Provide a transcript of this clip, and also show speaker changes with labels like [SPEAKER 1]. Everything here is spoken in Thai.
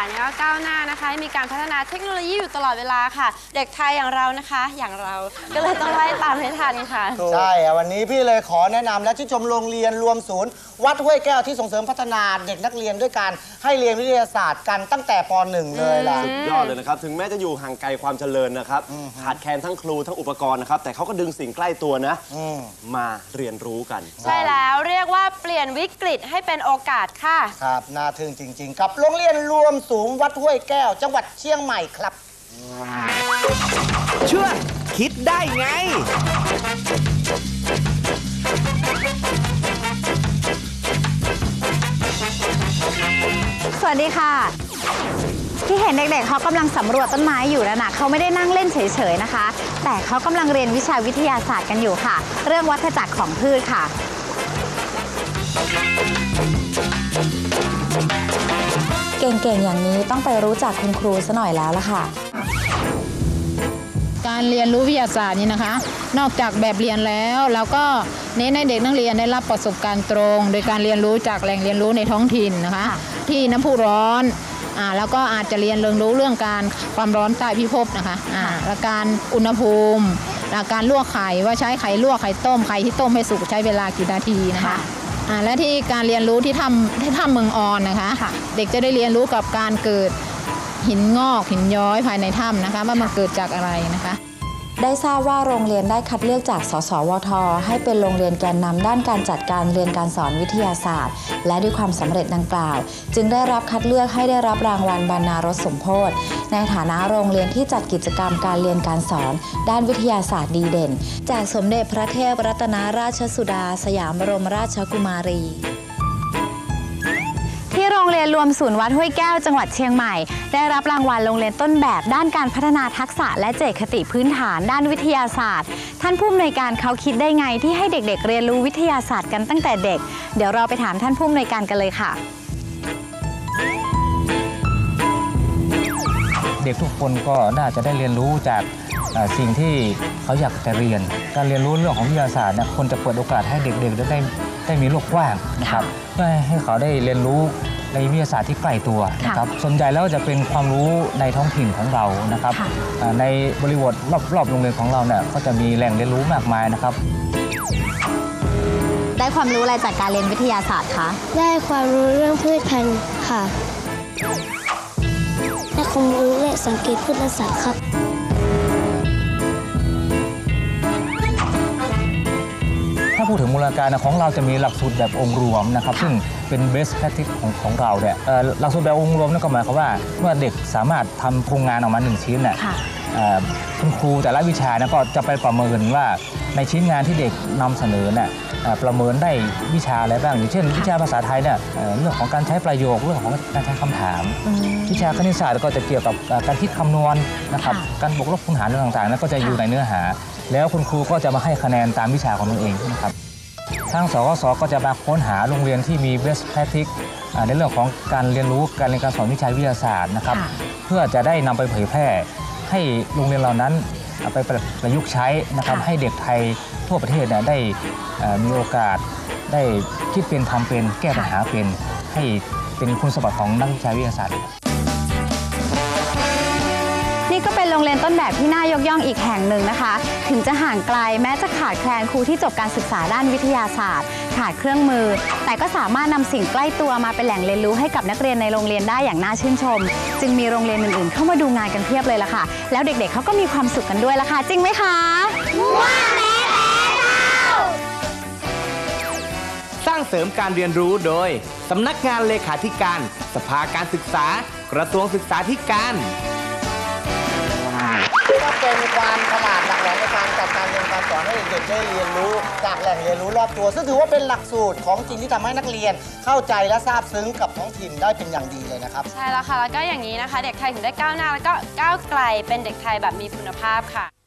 [SPEAKER 1] าสเนี่ยก็ก้าวหน้านะคะมีการพัฒนาเทคโนโลยีอยู่ตลอดเวลาค่ะ เด็กไทยอย่างเรานะคะ อย่างเราก็เลยต้องไล่ตามให้ทันค่ะ
[SPEAKER 2] ใช่อะวันนี้พี่เลยขอแนะนำและชื่นชมโรงเรียนรวมศูนย์ วัดห้วยแก้วที่ส่งเสริมพัฒนาเด็กนักเรียนด้วยการให้เรียนวิทยาศาสตร์กันตั้งแต่ป .1 เลยล่ะ
[SPEAKER 3] สุดยอดเลยนะครับ ถึงแม้จะอยู่ห่างไกลความเจริญนะครับ ขาดแคลนทั้งครูทั้งอุปกรณ์นะครับ แต่เขาก็ดึงสิ่งใกล้ตัวนะ มาเรียนรู้กัน
[SPEAKER 1] ใช่แล้วเรียกว่าเปลี่ยนวิกฤตให้เป็นโอกาสค่ะ
[SPEAKER 2] ครับน่าทึ่งจริง ๆ กับโรงเรียนรวมสูงวัดห้วยแก้ว จังหวัดเชียงใหม่ครับ
[SPEAKER 4] ช่วงคิดได้ไง
[SPEAKER 5] สวัสดีค่ะ ที่เห็นเด็กๆเขากำลังสำรวจต้นไม้อยู่นั่นนะเขาไม่ได้นั่งเล่นเฉยๆนะคะ แต่เขากำลังเรียนวิชาวิทยาศาสตร์กันอยู่ค่ะ เรื่องวัฏจักรของพืชค่ะ เก่งๆ อย่างนี้ต้องไปรู้จักคุณครูซะหน่อยแล้วล่ะค่ะ
[SPEAKER 6] การเรียนรู้วิทยาศาสตร์นี่นะคะ นอกจากแบบเรียนแล้วเราก็เน้นให้เด็กนักเรียนได้รับประสบการณ์ตรง โดยการเรียนรู้จากแหล่งเรียนรู้ในท้องถิ่นนะคะ ที่น้ำพุร้อนอ่าแล้วก็อาจจะเรียนเรียนรู้เรื่องการความร้อนใต้พิภพนะคะอ่าและการอุณหภูมิและการลวกไข่ว่าใช้ไข่ลวกไข่ต้มไข่ที่ต้มให้สุกใช้เวลากี่นาทีนะคะ
[SPEAKER 5] ค่ะ
[SPEAKER 6] อ่าและที่การเรียนรู้ที่ทำที่ถ้ำเมืองออนนะคะ เด็กจะได้เรียนรู้กับการเกิดหินงอกหินย้อยภายในถ้ำนะคะ ว่ามันเกิดจากอะไรนะคะ
[SPEAKER 5] ได้ทราบว่าโรงเรียนได้คัดเลือกจาก สสวท ให้เป็นโรงเรียนแกนนำด้านการจัดการเรียนการสอนวิทยาศาสตร์ และด้วยความสำเร็จดังกล่าว จึงได้รับคัดเลือกให้ได้รับรางวัลบรรณารสสมโพธในฐานะโรงเรียนที่จัดกิจกรรมการเรียนการสอน ด้านวิทยาศาสตร์ดีเด่น จากสมเด็จพระเทพรัตนราชสุดา สยามบรมราชกุมารี รงเรียนรวมศูนย์วัดห้วยแก้วจังหวัดเชียงใหม่ ได้รับรางวัลโรงเรียนต้นแบบด้านการพัฒนาทักษะและเจตคติพื้นฐานด้านวิทยาศาสตร์ ท่านผู้อำนวยการเขาคิดได้ไงที่ให้เด็กๆ เรียนรู้วิทยาศาสตร์กันตั้งแต่เด็ก เดี๋ยวเราไปถามท่านผู้อำนวยการกันเลยค่ะ
[SPEAKER 7] เด็กทุกคนก็น่าจะได้เรียนรู้จากเอ่อสิ่งที่เขาอยากจะเรียน การเรียนรู้เรื่องของวิทยาศาสตร์เนี่ยคนจะเปิดโอกาสให้เด็กๆได้ได้มีโลกกว้างนะครับเพื่อให้เขาได้เรียนรู้ ในวิทยาศาสตร์ที่ใกล้ตัวนะครับส่วนใหญ่แล้วจะเป็นความรู้ในท้องถิ่นของเรานะครับ
[SPEAKER 5] ค่ะ
[SPEAKER 7] อ่าในบริบทรอบๆโรงเรียนของเราเนี่ยก็จะมีแหล่งเรียนรู้มากมายนะครับ
[SPEAKER 5] ได้ความรู้อะไรจากการเรียนวิทยาศาสตร์คะ
[SPEAKER 8] ได้ความรู้เรื่องพืชพันธุ์ค่ะได้ความรู้และสังเกตพืชและสัตว์ครับ
[SPEAKER 7] ถ้าพูดถึงมูลการนะของเราจะมีหลักสูตรแบบองค์รวมนะครับซึ่งเป็น best practice ของของเราเนี่ยเอ่อหลักสูตรแบบองค์รวมนั่นก็หมายความว่าเมื่อเด็กสามารถทำโครงงานออกมาหนึ่งชิ้นเนี่ย
[SPEAKER 5] ค่ะ
[SPEAKER 7] เอ่อคุณครูแต่ละวิชานะก็จะไปประเมินว่าในชิ้นงานที่เด็กนำเสนอเนี่ยเอ่อประเมินได้วิชาอะไรบ้าง อย่างเช่น วิชาภาษาไทยเนี่ยเอ่อเรื่องของการใช้ประโยคเรื่องของการใช้คำถาม วิชาคณิตศาสตร์ก็จะเกี่ยวกับเอ่อการคิดคำนวณนะครับ
[SPEAKER 5] ค่ะ
[SPEAKER 7] การบวกลบคูณหารเรื่องต่างๆนั้นก็จะอยู่ในเนื้อหา แล้วคุณครูก็จะมาให้คะแนนตามวิชาของตนเองนะครับ ทางสกสก็จะมาค้นหาโรงเรียนที่มี best practice อ่าในเรื่องของการเรียนรู้การเรียนการสอนวิชาวิทยาศาสตร์นะครับ
[SPEAKER 5] ค่ะ
[SPEAKER 7] เพื่อจะได้นำไปเผยแพร่ ให้โรงเรียนเหล่านั้นเอาไปประประยุกต์ใช้นะครับ
[SPEAKER 5] ค่ะ
[SPEAKER 7] ให้เด็กไทยทั่วประเทศเนี่ยได้เอ่อมีโอกาสได้คิดเป็นทำเป็นแก้ปัญหาเป็นให้เป็นคุณสมบัติของนักวิชาวิทยาศาสตร์
[SPEAKER 5] นี่ก็เป็นโรงเรียนต้นแบบที่น่ายกย่องอีกแห่งหนึ่งนะคะ ถึงจะห่างไกลแม้จะขาดแคลนครูที่จบการศึกษาด้านวิทยาศาสตร์ ขาดเครื่องมือ แต่ก็สามารถนำสิ่งใกล้ตัวมาเป็นแหล่งเรียนรู้ให้กับนักเรียนในโรงเรียนได้อย่างน่าชื่นชม จึงมีโรงเรียนอื่นๆ เข้ามาดูงานกันเพียบเลยล่ะค่ะ แล้วเด็กๆเขาก็มีความสุขกันด้วยล่ะค่ะ จริงไหมคะ
[SPEAKER 4] สร้างเสริมการเรียนรู้โดยสำนักงานเลขาธิการ สภาการศึกษา กระทรวงศึกษาธิการ
[SPEAKER 2] ก็เป็นความฉลาดหลากหลายในการจัดการเรียนการสอนให้เด็กๆได้เรียนรู้จากแหล่งเรียนรู้รอบตัว ซึ่งถือว่าเป็นหลักสูตรของจริงที่ทำให้นักเรียนเข้าใจและทราบซึ้งกับท้องถิ่นได้เป็นอย่างดีเลยนะครับ
[SPEAKER 1] ใช่แล้วค่ะ แล้วก็อย่างนี้นะคะ เด็กไทยถึงได้ก้าวหน้าแล้วก็ก้าวไกลเป็นเด็กไทยแบบมีคุณภาพค่ะ